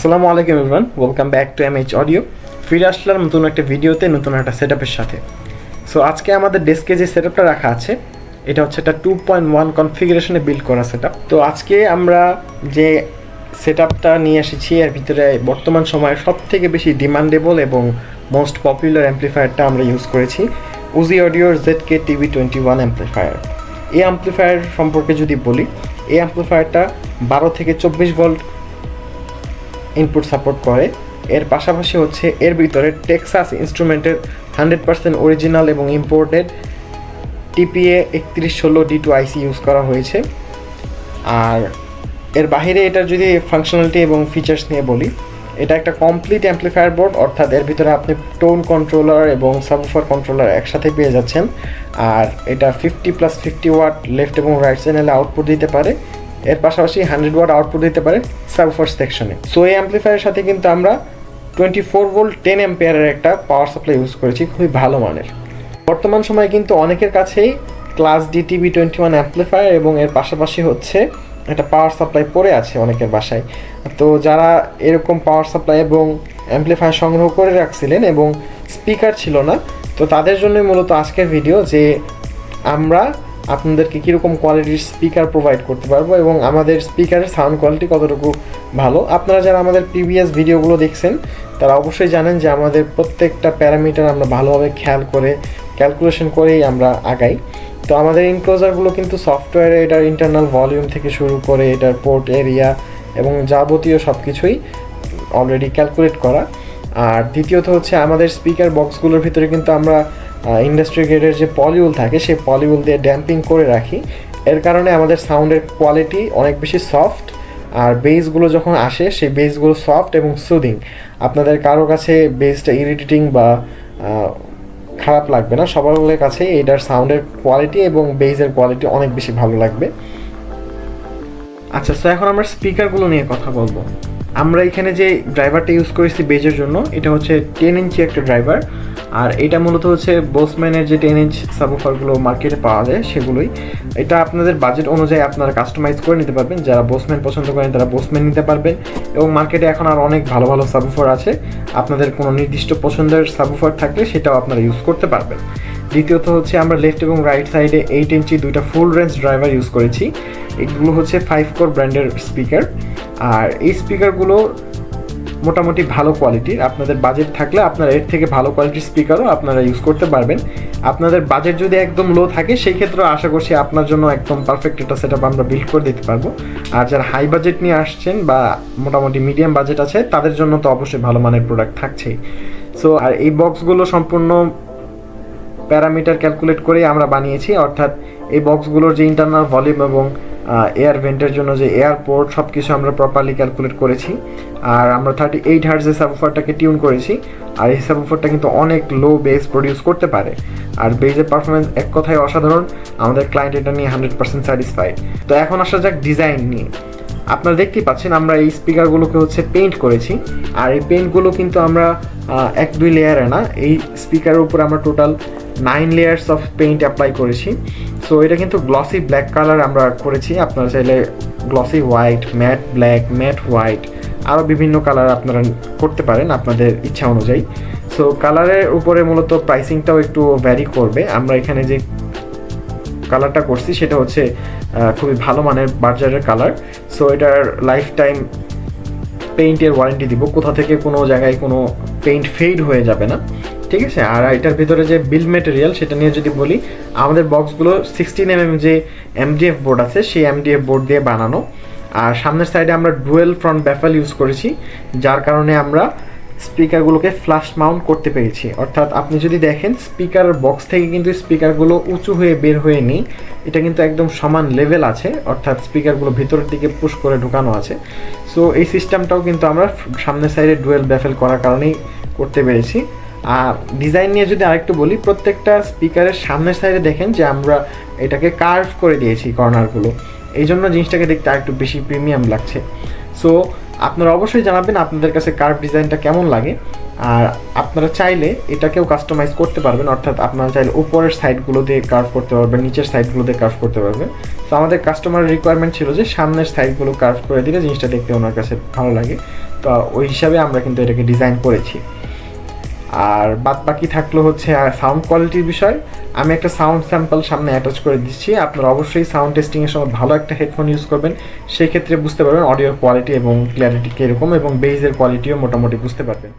আসসালামু আলাইকুম everyone welcome back to M H audio ফিরে আসলাম নতুন একটা ভিডিওতে, নতুন একটা সেট সাথে। সো আজকে আমাদের ডেস্কে যে সেট রাখা আছে, এটা হচ্ছে একটা টু পয়েন্ট ওয়ান কনফিগারেশনে বিল্ড করা সেট তো আজকে আমরা যে সেট নিয়ে এসেছি, এর ভিতরে বর্তমান সময়ে সব থেকে বেশি ডিমান্ডেবল এবং মোস্ট পপুলার অ্যাম্প্লিফায়ারটা আমরা ইউজ করেছি উজি অডিওর Z K TV twenty one amplifier এই অ্যাম্প্লিফায়ার সম্পর্কে যদি বলি, এই অ্যাম্প্লিফায়ারটা বারো থেকে চব্বিশ ভোল্ট ইনপুট সাপোর্ট করে। এর পাশাপাশি হচ্ছে এর ভিতরে টেক্সাস ইনস্ট্রুমেন্টের হান্ড্রেড পার্সেন্ট অরিজিনাল এবং ইম্পোর্টেড টিপিএ একত্রিশ ষোলো ডি টু আইসি ইউজ করা হয়েছে। আর এর বাইরে এটার যদি ফাংশনালিটি এবং ফিচার্স নিয়ে বলি, এটা একটা কমপ্লিট অ্যাম্প্লিফায়ার বোর্ড অর্থাৎ এর ভিতরে আপনি টোন কন্ট্রোলার এবং সাবুফার কন্ট্রোলার একসাথে পেয়ে যাচ্ছেন। আর এটা fifty plus fifty watt left এবং রাইট চ্যানেলে আউটপুট দিতে পারে। এর পাশাপাশি হান্ড্রেড ওয়াট আউটপুট দিতে পারে সাবফার সেকশনে সো এই অ্যাম্প্লিফায়ারের সাথে কিন্তু আমরা টোয়েন্টি ফোর ভোল্ট টেন অ্যাম্পিয়ারের একটা পাওয়ার সাপ্লাই ইউজ করেছি, খুবই ভালো মানের। বর্তমান সময়ে কিন্তু অনেকের কাছেই class D TV twenty one amplifier এবং এর পাশাপাশি হচ্ছে একটা পাওয়ার সাপ্লাই পড়ে আছে অনেকের বাসায়। তো, যারা এরকম পাওয়ার সাপ্লাই এবং অ্যাম্প্লিফায়ার সংগ্রহ করে রাখছিলেন এবং স্পিকার ছিল না, তো তাদের জন্যই মূলত আজকের ভিডিও যে আমরা আপনাদেরকে কীরকম কোয়ালিটির স্পিকার প্রোভাইড করতে পারব এবং আমাদের স্পিকারের সাউন্ড কোয়ালিটি কতটুকু ভালো? আপনারা যারা আমাদের প্রিভিয়াস ভিডিওগুলো দেখছেন, তারা অবশ্যই জানেন যে আমাদের প্রত্যেকটা প্যারামিটার আমরা ভালোভাবে খেয়াল করে ক্যালকুলেশন করেই আমরা আগাই। তো আমাদের ইনক্লোজারগুলো কিন্তু সফটওয়্যারে এটার ইন্টারনাল ভলিউম থেকে শুরু করে, এটার পোর্ট এরিয়া এবং যাবতীয় সব কিছুই অলরেডি ক্যালকুলেট করা। আর দ্বিতীয়ত হচ্ছে আমাদের স্পিকার বক্সগুলোর ভিতরে কিন্তু আমরা ইন্ডাস্ট্রি গ্রেডের যে পলিউল থাকে, সেই পলিউল দিয়ে ড্যাম্পিং করে রাখি। এর কারণে আমাদের সাউন্ডের কোয়ালিটি অনেক বেশি সফট আর বেসগুলো যখন আসে, সেই বেসগুলো সফট এবং সুদিং আপনাদের কারও কাছে বেসটা ইরিটেটিং বা খারাপ লাগবে না সবার কাছে এটার সাউন্ডের কোয়ালিটি এবং বেসের কোয়ালিটি অনেক বেশি ভালো লাগবে। আচ্ছা স্যার এখন আমরা স্পিকারগুলো নিয়ে কথা বলব। আমরা এখানে যে ড্রাইভারটা ইউজ করেছি বেজের জন্য, এটা হচ্ছে টেন ইঞ্চি একটা ড্রাইভার আর এটা মূলত হচ্ছে বোসম্যানের যে টেন ইঞ্চ সাবুফারগুলো মার্কেটে পাওয়া যায়, সেগুলোই। এটা আপনাদের বাজেট অনুযায়ী আপনারা কাস্টমাইজ করে নিতে পারবেন, যারা বোসম্যান পছন্দ করেন তারা বোসম্যান নিতে পারবেন, এবং মার্কেটে এখন আর অনেক ভালো ভালো সাবুফার আছে। আপনাদের কোনো নির্দিষ্ট পছন্দের সাবুফার থাকলে সেটাও আপনারা ইউজ করতে পারবেন। দ্বিতীয়ত হচ্ছে আমরা লেফট এবং রাইট সাইডে এইট ইঞ্চি দুইটা ফুল রেঞ্জ ড্রাইভার ইউজ করেছি। এগুলো হচ্ছে ফাইভ কোর ব্র্যান্ডের স্পিকার আর এই স্পিকারগুলো মোটামুটি ভালো কোয়ালিটির আপনাদের বাজেট থাকলে আপনারা এর থেকে ভালো কোয়ালিটির স্পিকারও আপনারা ইউজ করতে পারবেন। আপনাদের বাজেট যদি একদম লো থাকে, সেই ক্ষেত্রে আশা করছি আপনার জন্য একদম পারফেক্ট একটা সেট আমরা বিল্ড করে দিতে পারব। আর যারা হাই বাজেট নিয়ে আসছেন বা মোটামুটি মিডিয়াম বাজেট আছে, তাদের জন্য তো অবশ্যই ভালো মানের প্রোডাক্ট থাকছেই। সো আর এই বক্সগুলো সম্পূর্ণ প্যারামিটার ক্যালকুলেট করেই আমরা বানিয়েছি, অর্থাৎ এই বক্সগুলোর যে ইন্টারনাল ভলিউম এবং এয়ার ভেন্টের জন্য যে এয়ার পোর্ট সব কিছু আমরা প্রপারলি ক্যালকুলেট করেছি। আর আমরা থার্টি এইট হার্জের সাবুফারটাকে টিউন করেছি, আর এই সাবুফারটা কিন্তু অনেক লো বেস প্রডিউস করতে পারে। আর বেজের পারফরমেন্স এক কথায় অসাধারণ, আমাদের ক্লায়েন্ট এটা নিয়ে হান্ড্রেড পার্সেন্ট স্যাটিসফাইড তো এখন আসা যাক ডিজাইন নিয়ে। আপনারা দেখতেই পাচ্ছেন আমরা এই স্পিকারগুলোকে হচ্ছে পেইন্ট করেছি, আর এই পেইন্টগুলো কিন্তু আমরা এক দুই লেয়ারে না, এই স্পিকারের উপর আমরা total nine layers of paint apply করেছি। সো এটা কিন্তু গ্লসি ব্ল্যাক কালার আমরা করেছি। আপনারা চাইলে glossy white matt black matt white আরও বিভিন্ন কালার আপনারা করতে পারেন আপনাদের ইচ্ছা অনুযায়ী। সো কালারের উপরে মূলত প্রাইসিংটাও একটু ভ্যারি করবে। আমরা এখানে যে কালারটা করছি, সেটা হচ্ছে খুবই ভালো মানের বার্জারের কালার সো এটার লাইফ টাইম পেইন্টের ওয়ারেন্টি দিব। কোথা থেকে কোনো জায়গায় কোনো পেইন্ট ফেড হয়ে যাবে না। ঠিক আছে? আর এটার ভিতরে যে বিল মেটেরিয়াল সেটা নিয়ে যদি বলি, আমাদের বক্সগুলো সিক্সটিন এম এম যে এমডিএফ বোর্ড আছে, সেই এমডিএফ বোর্ড দিয়ে বানানো। আর সামনের সাইডে আমরা ডুয়েল ফ্রন্ট ব্যাফেল ইউজ করেছি, যার কারণে আমরা স্পিকারগুলোকে ফ্লাশ মাউন্ট করতে পেরেছি। অর্থাৎ আপনি যদি দেখেন স্পিকার বক্স থেকে কিন্তু স্পিকারগুলো উঁচু হয়ে বের হয়ে নেই এটা কিন্তু একদম সমান লেভেল আছে, অর্থাৎ স্পিকারগুলো ভিতরের দিকে পুশ করে ঢোকানো আছে। সো এই সিস্টেমটাও কিন্তু আমরা সামনের সাইডে ডুয়েল ব্যাফেল করার কারণেই করতে পেরেছি। আর ডিজাইন নিয়ে যদি আরেকটু বলি, প্রত্যেকটা স্পিকারের সামনের সাইডে দেখেন যে আমরা এটাকে কার্ভ করে দিয়েছি কর্নারগুলো এই জন্য জিনিসটাকে দেখতে আরেকটু বেশি প্রিমিয়াম লাগছে। সো আপনারা অবশ্যই জানাবেন আপনাদের কাছে কার্ভ ডিজাইনটা কেমন লাগে। আর আপনারা চাইলে এটাকেও কাস্টমাইজ করতে পারবেন, অর্থাৎ আপনারা চাইলে উপরের সাইডগুলো দিয়ে কার্ভ করতে পারবেন, নিচের সাইডগুলো দিয়ে কার্ভ করতে পারবেন। তো আমাদের কাস্টমার রিকোয়ারমেন্ট ছিল যে সামনের সাইডগুলো কার্ভ করে দিলে জিনিসটা দেখতে ওনার কাছে ভালো লাগে। তো ওই হিসাবে আমরা কিন্তু এটাকে ডিজাইন করেছি। আর বাদ বাকি থাকল হচ্ছে সাউন্ড কোয়ালিটির বিষয়। আমি একটা সাউন্ড স্যাম্পল সামনে অ্যাটাচ করে দিচ্ছি। আপনারা অবশ্যই সাউন্ড টেস্টিংয়ের সময় ভালো একটা হেডফোন ইউজ করবেন। সেই ক্ষেত্রে বুঝতে পারবেন অডিওর কোয়ালিটি এবং ক্ল্যারিটি কীরকম এবং বেজের কোয়ালিটিও মোটামুটি বুঝতে পারবেন।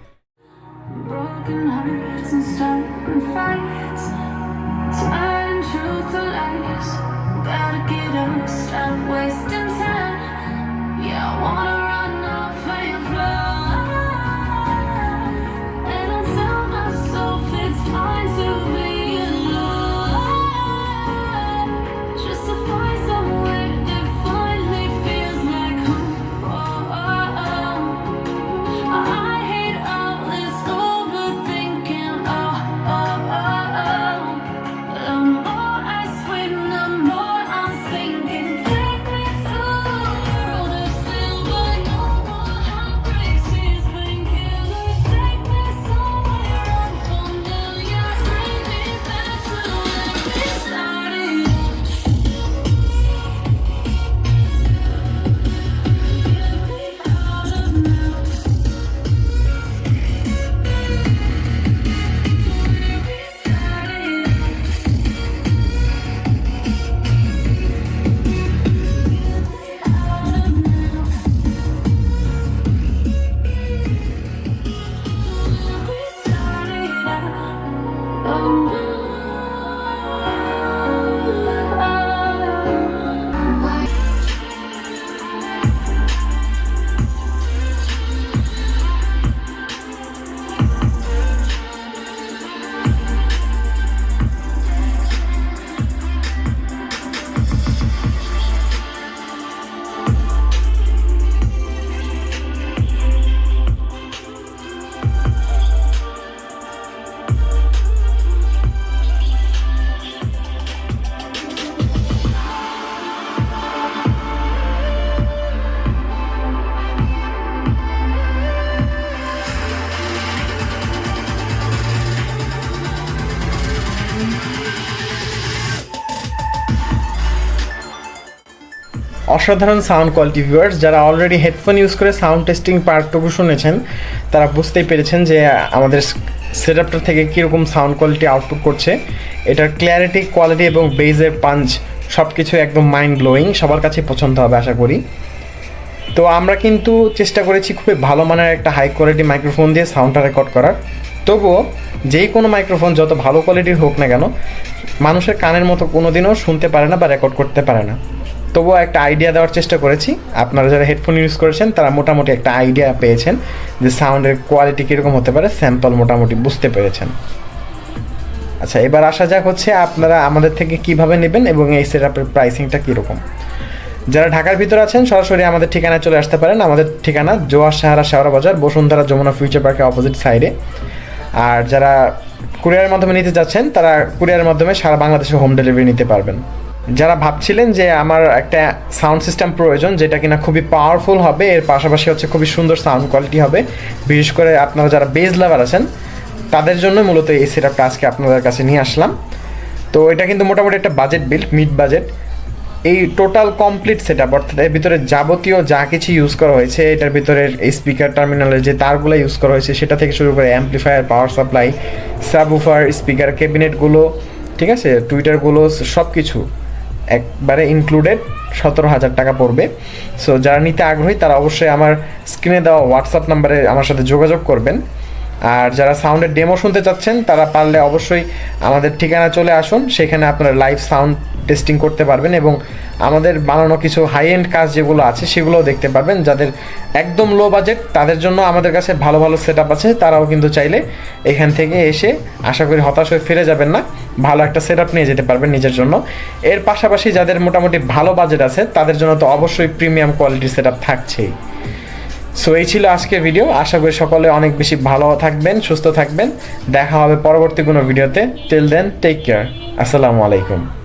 অসাধারণ সাউন্ড কোয়ালিটি ভিউয়ার্স যারা অলরেডি হেডফোন ইউজ করে সাউন্ড টেস্টিং পার্টটুকু শুনেছেন, তারা বুঝতেই পেরেছেন যে আমাদের সেট আপটা থেকে কীরকম সাউন্ড কোয়ালিটি আউটপুট করছে। এটার ক্ল্যারিটি কোয়ালিটি এবং বেজের পাঞ্চ সব কিছু একদম মাইন্ড ব্লোয়িং সবার কাছে পছন্দ হবে আশা করি। তো আমরা কিন্তু চেষ্টা করেছি খুবই ভালো মানের একটা হাই কোয়ালিটি মাইক্রোফোন দিয়ে সাউন্ডটা রেকর্ড করার। তবুও যেই কোনো মাইক্রোফোন যত ভালো কোয়ালিটির হোক না কেন, মানুষের কানের মতো কোনো দিনও শুনতে পারে না বা রেকর্ড করতে পারে না। তবুও একটা আইডিয়া দেওয়ার চেষ্টা করেছি। আপনারা যারা হেডফোন ইউজ করেছেন, তারা মোটামুটি একটা আইডিয়া পেয়েছেন যে সাউন্ডের কোয়ালিটি কীরকম হতে পারে স্যাম্পল মোটামুটি বুঝতে পেরেছেন। আচ্ছা এবার আসা যাক হচ্ছে আপনারা আমাদের থেকে কীভাবে নেবেন এবং এই সেট আপের প্রাইসিংটা কীরকম। যারা ঢাকার ভিতরে আছেন, সরাসরি আমাদের ঠিকানায় চলে আসতে পারেন। আমাদের ঠিকানা জোয়ার সাহারা শেওড়া বাজার, বসুন্ধরা যমুনা ফিউচার পার্কের অপোজিট সাইডে আর যারা কুরিয়ারের মাধ্যমে নিতে যাচ্ছেন, তারা কুরিয়ারের মাধ্যমে সারা বাংলাদেশে হোম ডেলিভারি নিতে পারবেন। যারা ভাবছিলেন যে আমার একটা সাউন্ড সিস্টেম প্রয়োজন যেটা কিনা খুবই পাওয়ারফুল হবে, এর পাশাপাশি হচ্ছে খুবই সুন্দর সাউন্ড কোয়ালিটি হবে, বিশেষ করে আপনারা যারা বেজ লাভার আছেন, তাদের জন্য মূলত এই সেটআপটা আজকে আপনাদের কাছে নিয়ে আসলাম। তো এটা কিন্তু মোটামুটি একটা বাজেট বিল্ড মিড বাজেট এই টোটাল কমপ্লিট সেট আপ অর্থাৎ এর ভিতরে যাবতীয় যা কিছু ইউজ করা হয়েছে, এটার ভিতরে স্পিকার টার্মিনালের যে তারগুলো ইউজ করা হয়েছে, সেটা থেকে শুরু করে amplifier power supply subwoofer speaker ক্যাবিনেটগুলো ঠিক আছে? টুইটারগুলো সব কিছু একবারে ইনক্লুডেড সতেরো হাজার টাকা পড়বে। সো যারা নিতে আগ্রহী, তারা অবশ্যই আমার স্ক্রিনে দেওয়া হোয়াটসঅ্যাপ নাম্বারে আমার সাথে যোগাযোগ করবেন। আর যারা সাউন্ডের ডেমো শুনতে চাচ্ছেন, তারা পারলে অবশ্যই আমাদের ঠিকানা চলে আসুন। সেখানে আপনারা লাইভ সাউন্ড টেস্টিং করতে পারবেন এবং আমাদের বানানো কিছু হাই এন্ড কাজ যেগুলো আছে, সেগুলোও দেখতে পারবেন। যাদের একদম লো বাজেট তাদের জন্য আমাদের কাছে ভালো ভালো সেট আছে। তারাও কিন্তু চাইলে এখান থেকে এসে আশা করি হতাশ হয়ে ফিরে যাবেন না। ভালো একটা সেট নিয়ে যেতে পারবেন নিজের জন্য। এর পাশাপাশি যাদের মোটামুটি ভালো বাজেট আছে, তাদের জন্য তো অবশ্যই প্রিমিয়াম কোয়ালিটির সেট থাকছেই। সো এই ছিল আজকের ভিডিও আশা করি সকলে অনেক বেশি ভালো থাকবেন, সুস্থ থাকবেন। দেখা হবে পরবর্তী কোনো ভিডিওতে টিল দেন টেক কেয়ার আসসালামু আলাইকুম।